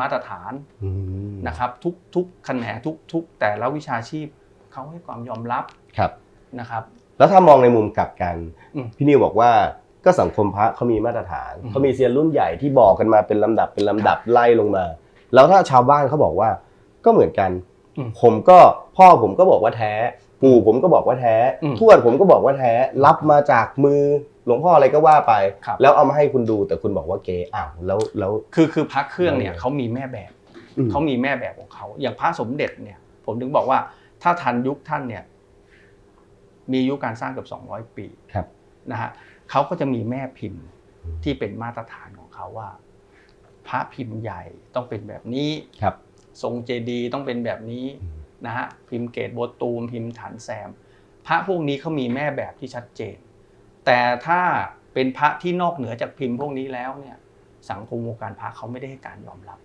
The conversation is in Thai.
มาตรฐานอืมนะครับทุกทุกแขนงทุกทุกแต่ละวิชาชีพเขาให้ความยอมรับครับนะครับ แล้วถ้ามองในมุมกลับกันอืมพี่นิวบอกว่าก็สังคมพระเขามีมาตรฐานอืมเขามีเซียนรุ่นใหญ่ที่บอกกันมาเป็นลำดับเป็นลำดับไล่ลงมา แล้วถ้าชาวบ้านเขาบอกว่าก็เหมือนกันอืมผมก็พ่อผมก็บอกว่าแท้ ปู่ผมก็บอกว่าแท้อืมทวดผมก็บอกว่าแท้ รับมาจากมือ หลวงพ่ออะไรก็ว่าไป ครับ แล้วเอามาให้คุณดูแต่คุณบอกว่าเก๋อ้าวแล้วแล้ว คือคือพระเครื่องเนี่ยอืมเขามีแม่แบบอืม เขามีแม่แบบของเขาอย่างพระสมเด็จเนี่ย ผมถึงบอกว่าถ้าทันยุคท่านเนี่ย มีอายุการสร้างเกือบ200 ปีครับ นะฮะเขาก็จะมีแม่พิมพ์อืมที่เป็นมาตรฐานของเขาว่า พระพิมพ์ใหญ่ต้องเป็นแบบนี้ ครับ ทรงเจดีย์ต้องเป็นแบบนี้อืม นะฮะพิมพ์เกตโบตูมพิมพ์ฐานแซม พระพวกนี้เขามีแม่แบบที่ชัดเจน แต่ถ้าเป็นพระที่นอกเหนือจากพิมพ์พวกนี้แล้วเนี่ยสังคมวงการพระเขาไม่ได้ให้การยอมรับ